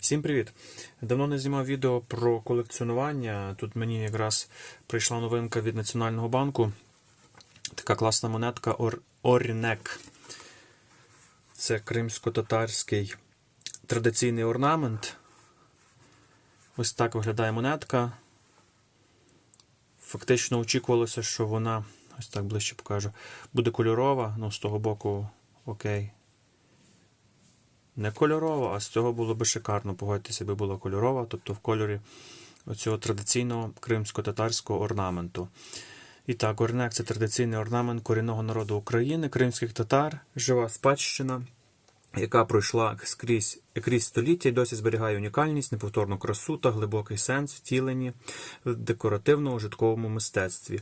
Всім привіт! Давно не знімав відео про колекціонування. Тут мені якраз прийшла новинка від Національного банку. Така класна монетка Ор... Орінек. Це кримсько-татарський традиційний орнамент. Ось так виглядає монетка. Фактично очікувалося, що вона, ось так ближче покажу, буде кольорова, ну з того боку окей. Не кольорова, а з цього було би шикарно. Погодьтеся, би була кольорова, тобто в кольорі оцього традиційного кримсько-татарського орнаменту. І так, орнек це традиційний орнамент корінного народу України, кримських татар, жива спадщина, яка пройшла скрізь, крізь століття і досі зберігає унікальність, неповторну красу та глибокий сенс втілені в декоративно-ужитковому мистецтві.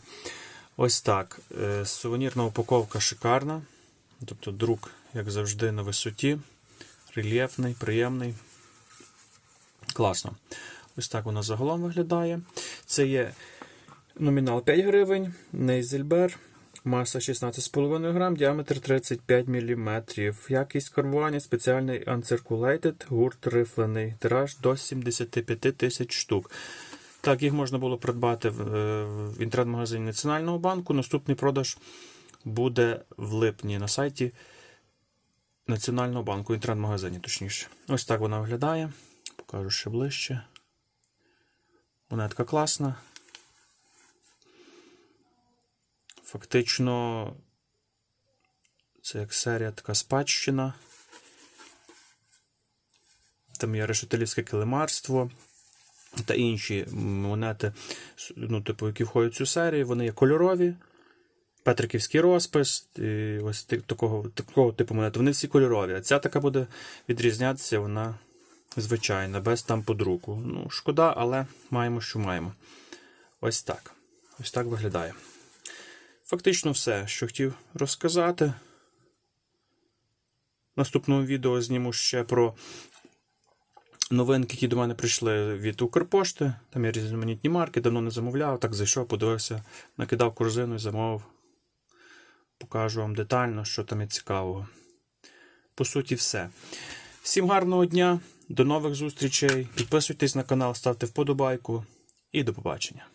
Ось так. Е, Сувенірна упаковка шикарна. Тобто друк, як завжди, на висоті рельєфний, приємний. Класно. Ось так вона загалом виглядає. Це є номінал 5 гривень, Нейзельбер, маса 16,5 грам, діаметр 35 мм. Якість карбування спеціальний Uncirculated, гурт рифлений, тираж до 75 тисяч штук. Так, їх можна було придбати в, е, в інтернет-магазині Національного банку. Наступний продаж буде в липні на сайті Національного банку, інтернет-магазині, точніше. Ось так вона виглядає. Покажу ще ближче. Монетка класна. Фактично, це як серія така спадщина. Там є решетилівське килимарство та інші монети, ну, типу, які входять в цю серію. Вони є кольорові. Петриківський розпис, і ось такого, такого типу монет. Вони всі кольорові. А ця така буде відрізнятися, вона звичайна, без там подруку. Ну, шкода, але маємо, що маємо. Ось так. Ось так виглядає. Фактично все, що хотів розказати. Наступному відео зніму ще про новинки, які до мене прийшли від Укрпошти. Там є різноманітні марки, давно не замовляв. Так зайшов, подивився, накидав корзину і замовив. Покажу вам детально, що там є цікавого. По суті, все. Всім гарного дня, до нових зустрічей. Підписуйтесь на канал, ставте вподобайку і до побачення.